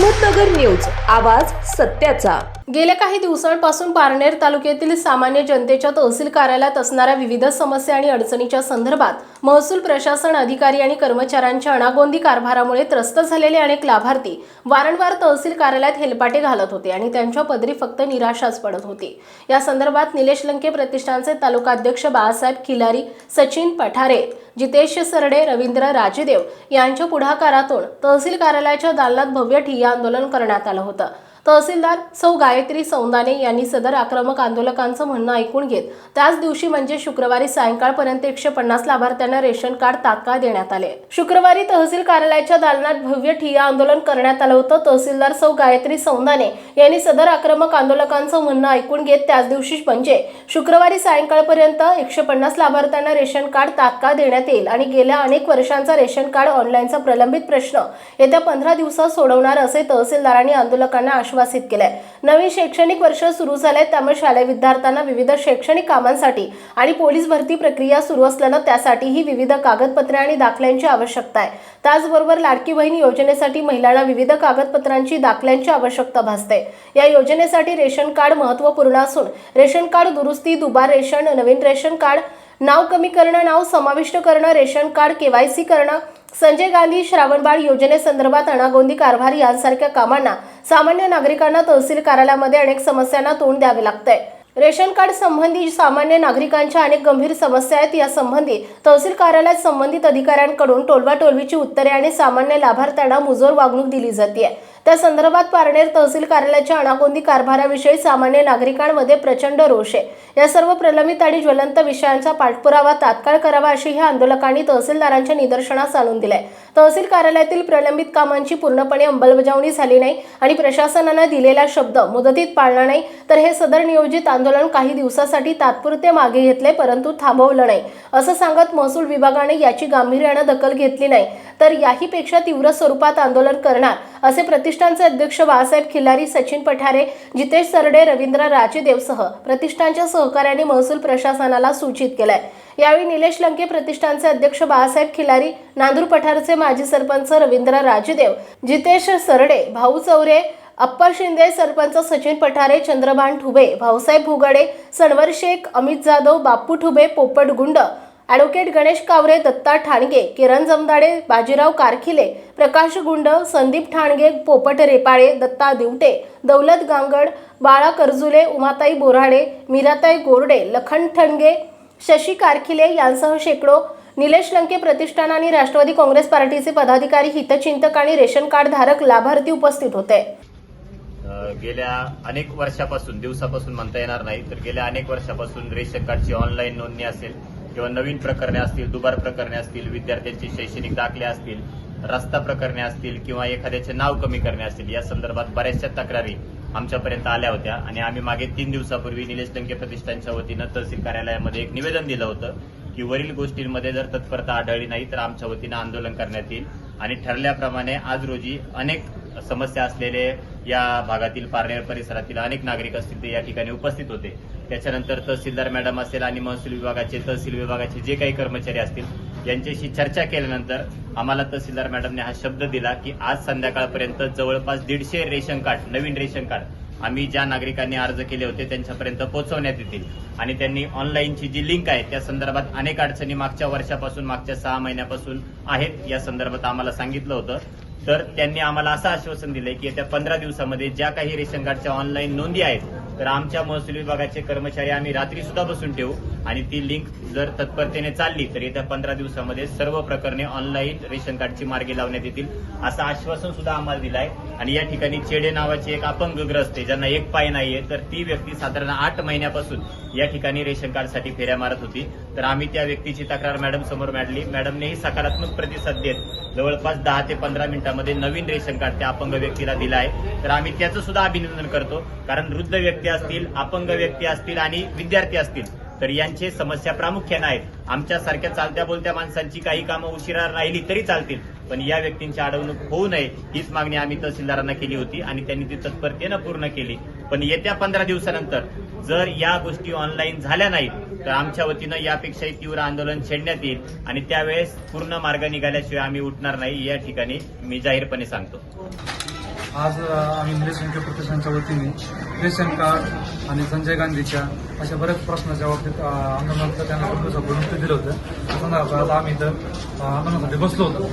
Ahmednagar news आवाज सत्याचा. गेल्या काही दिवसांपासून पारनेर तालुक्यातील सामान्य जनतेच्या तहसील कार्यालयात असणाऱ्या विविध समस्या आणि अडचणीच्या संदर्भात महसूल प्रशासन अधिकारी आणि कर्मचाऱ्यांच्या अनागोंदी कारभारामुळे त्रस्त झालेले अनेक लाभार्थी वारंवार तहसील कार्यालयात हेलपाटे घालत होते आणि त्यांच्या पदरी फक्त निराशाच पडत होती. या संदर्भात निलेश लंके प्रतिष्ठानचे तालुकाध्यक्ष बाळासाहेब खिलारी सचिन पठारे जितेश सरडे रवींद्र राजेदेव यांच्या पुढाकारातून तहसील कार्यालयाच्या दालनात भव्य ठिय्या आंदोलन करण्यात आलं होतं. तहसीलदार सौ गायत्री सौंदाने यांनी सदर आक्रमक आंदोलकांचं म्हणणं ऐकून घेत त्याच दिवशी म्हणजे शुक्रवारी सायंकाळपर्यंत एकशे पन्नास लाभार्थ्यांना रेशन कार्ड तात्काळ देण्यात आले. शुक्रवारी तहसील कार्यालयाच्या दालनात भव्य ठिय्या आंदोलन करण्यात आलं होतं. तहसीलदार सौ गायत्री सौंदाने यांनी सदर आक्रमक आंदोलकांचं म्हणणं ऐकून घेत त्याच दिवशी म्हणजे शुक्रवारी सायंकाळपर्यंत एकशे पन्नास लाभार्थ्यांना रेशन कार्ड तात्काळ देण्यात येईल आणि गेल्या अनेक वर्षांचा रेशन कार्ड ऑनलाईनचा प्रलंबित प्रश्न येत्या पंधरा दिवसात सोडवणार असे तहसीलदारांनी आंदोलकांना आश्वासित केलंय. नवीन शैक्षणिक वर्ष सुरू झालंय त्यामुळे शालेय विद्यार्थ्यांना विविध शैक्षणिक कामांसाठी आणि पोलीस भरती प्रक्रिया सुरू असल्यानं त्यासाठीही विविध कागदपत्रे आणि दाखल्यांची आवश्यकता आहे. त्याचबरोबर लाडकी बहीण योजनेसाठी महिलांना विविध कागदपत्रांची दाखल्यांची आवश्यकता भासते. या योजनेसाठी रेशन कार्ड महत्त्वपूर्ण असून रेशन कार्ड दुरुस्ती दुबार रेशन नवीन रेशन कार्ड नाव कमी करणं नाव समाविष्ट करणं रेशन कार्ड केवायसी करणं संजय गांधी श्रावणबाळ योजनेसंदर्भात अणागोंदी कारभार यांसारख्या कामांना सामान्य नागरिकांना तहसील कार्यालयामध्ये अनेक समस्यांना तोंड द्यावे लागतंय. रेशन कार्ड संबंधी सामान्य नागरिकांच्या अनेक गंभीर समस्या आहेत. या संबंधी तहसील कार्यालयात संबंधित अधिकाऱ्यांकडून टोलवाटोलवीची उत्तरे आणि सामान्य लाभार्थ्यांना मुजोर वागणूक दिली जाते त्या संदर्भात पारनेर तहसील कार्यालयाच्या अणागोंदी कारभाराविषयी सामान्य नागरिकांमध्ये प्रचंड रोष आहे. या सर्व प्रलंबित आणि ज्वलंत विषयांचा पाठपुरावा तात्काळ करावा अशी ह्या आंदोलकांनी तहसीलदारांच्या निदर्शनास आणून दिलंय. तहसील कार्यालयातील प्रलंबित कामांची पूर्णपणे अंमलबजावणी झाली नाही आणि प्रशासनानं दिलेला शब्द मुदतीत पाळला नाही तर हे सदर नियोजित आंदोलन काही दिवसासाठी तात्पुरते मागे घेतले परंतु थांबवलं नाही. असं सांगत महसूल विभागाने याची गांभीर्यानं दखल घेतली नाही. तर याहीपेक्षा तीव्र स्वरूपात आंदोलन करणार असे प्रतिष्ठानचे अध्यक्ष बाळासाहेब खिल्लारी सचिन पठारे जितेश सरडे रवींद्र राजेदेवसह प्रतिष्ठानच्या सहकार्याने महसूल प्रशासनाला सूचित केलंय. यावेळी निलेश लंके प्रतिष्ठानचे अध्यक्ष बाळासाहेब खिलारी नांदूर पठारचे माजी सरपंच रवींद्र राजदेव जितेश सरडे भाऊ चौरे अप्पा शिंदे सरपंच सचिन पठारे चंद्रभान ठुबे भाऊसाहेब भुगडे सणवर शेख अमित जाधव बाप्पू ठुबे पोपट गुंड ॲडव्होकेट गणेश कावरे दत्ता ठाणगे किरण जमदाडे बाजीराव कारखिले प्रकाश गुंड संदीप ठाणगे पोपट रेपाळे दत्ता दिवटे दौलत गांगड बाळा कर्जुले उमाताई बोराडे मीराताई गोरडे लखन ठणगे शशी कारखिले यांसह शेकडो निलेश लंके प्रतिष्ठान आणि राष्ट्रवादी काँग्रेस पार्टीचे पदाधिकारी हितचिंतक आणि रेशन कार्ड धारक लाभार्थी उपस्थित होते. गेल्या अनेक वर्षापासून दिवसापासून म्हणता येणार नाही तर गेल्या अनेक वर्षापासून रेशन कार्डची ऑनलाईन नोंदणी असेल किंवा नवीन प्रकरणे असतील दुबार प्रकरणे असतील विद्यार्थ्यांचे शैक्षणिक दाखले असतील रस्ता प्रकरणे असतील किंवा एखाद्याचे नाव कमी करणे असतील या संदर्भात बऱ्याचशा तक्रारी आमच्यापर्यंत आल्या होत्या आणि आम्ही मागे तीन दिवसापूर्वी निलेश लंके प्रतिष्ठानच्या वतीनं तहसील कार्यालयामध्ये एक निवेदन दिलं होतं की वरील गोष्टींमध्ये जर तत्परता आढळली नाही तर आमच्या वतीनं आंदोलन करण्यात येईल. आणि ठरल्याप्रमाणे आज रोजी अनेक समस्या असलेले या भागातील पारनेर परिसरातील अनेक नागरिक असतील ते या ठिकाणी उपस्थित होते. त्याच्यानंतर तहसीलदार मॅडम असेल आणि महसूल विभागाचे तहसील विभागाचे जे काही कर्मचारी असतील यांच्याशी चर्चा केल्यानंतर आम्हाला तहसीलदार मॅडमने हा शब्द दिला की आज संध्याकाळपर्यंत जवळपास दीडशे रेशन कार्ड नवीन रेशन कार्ड आम्ही ज्या नागरिकांनी अर्ज केले होते त्यांच्यापर्यंत पोहोचवण्यात येतील. आणि त्यांनी ऑनलाईनची जी लिंक आहे त्या संदर्भात अनेक अडचणी मागच्या वर्षापासून मागच्या सहा महिन्यापासून आहेत या संदर्भात आम्हाला सांगितलं होतं. तर त्यांनी आम्हाला असं आश्वासन दिलंय की येत्या पंधरा दिवसामध्ये ज्या काही रेशन कार्डच्या ऑनलाईन नोंदी आहेत तर आमच्या महसूल विभागाचे कर्मचारी आम्ही रात्री सुद्धा बसून ठेवू. आणि ती लिंक जर तत्परतेने चालली तर येत्या पंधरा दिवसामध्ये सर्व प्रकरणे ऑनलाईन रेशन कार्डची मार्गी लावण्यात येतील असं आश्वासन सुद्धा आम्हाला दिलं आहे आणि या ठिकाणी चेडे नावाची एक अपंगग्रस्त आहे ज्यांना एक पाय नाहीये तर ती व्यक्ती साधारण आठ महिन्यापासून या ठिकाणी रेशन कार्डसाठी फेऱ्या मारत होती. तर आम्ही त्या व्यक्तीची तक्रार मॅडम समोर मांडली. मॅडमनेही सकारात्मक प्रतिसाद देत जवळपास दहा ते पंधरा मिनिटांमध्ये नवीन रेशन कार्ड त्या अपंग व्यक्तीला दिलं आहे. तर आम्ही त्याचं सुद्धा अभिनंदन करतो. कारण वृद्ध व्यक्ती असतील अपंग व्यक्ती असतील आणि विद्यार्थी असतील तर यांचे समस्या प्रामुख्यानं आहेत. आमच्यासारख्या चालत्या बोलत्या माणसांची काही कामं उशिरा राहिली तरी चालतील पण या व्यक्तींची अडवणूक होऊ नये हीच मागणी आम्ही तहसीलदारांना केली होती आणि त्यांनी ती तत्परतेनं पूर्ण केली. पण येत्या पंधरा दिवसानंतर जर या गोष्टी ऑनलाईन झाल्या नाहीत तर आमच्या वतीनं यापेक्षाही तीव्र आंदोलन छेडण्यात येईल आणि त्यावेळेस पूर्ण मार्ग निघाल्याशिवाय आम्ही उठणार नाही या ठिकाणी मी जाहीरपणे सांगतो. आज आम्ही निलेश संख्या प्रतिष्ठानच्या वतीने रेशन कार्ड आणि संजय गांधीच्या अशा बऱ्याच प्रश्नाच्या बाबतीत आंदोलनाचं त्यांना कुटुंबासोबत दिलं होतं. त्या संदर्भात आज आम्ही इथं आंदोलनासाठी बसलो होतो.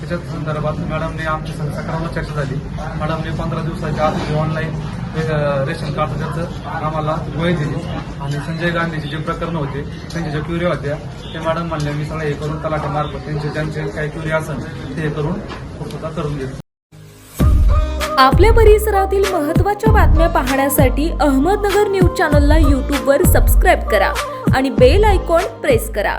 त्याच्याच संदर्भात मॅडमने आमची सकारात्मक चर्चा झाली. मॅडमने पंधरा दिवसाच्या आधी ऑनलाईन रेशन कार्ड त्याचं आम्हाला वय दिली. आणि संजय गांधीचे जे प्रकरण होते त्यांच्या ज्या क्युरी होत्या ते मॅडम म्हणले मी सगळं हे करून तलाट्यामार्फत त्यांचे ज्यांचे काही क्युरी असेल ते हे करून पूर्तता करून देतो. आपल्या परिसरातील महत्त्वाच्या बातम्या पाहण्यासाठी अहमदनगर न्यूज चॅनलला यूट्यूबवर सबस्क्राईब करा आणि बेल आयकॉन प्रेस करा.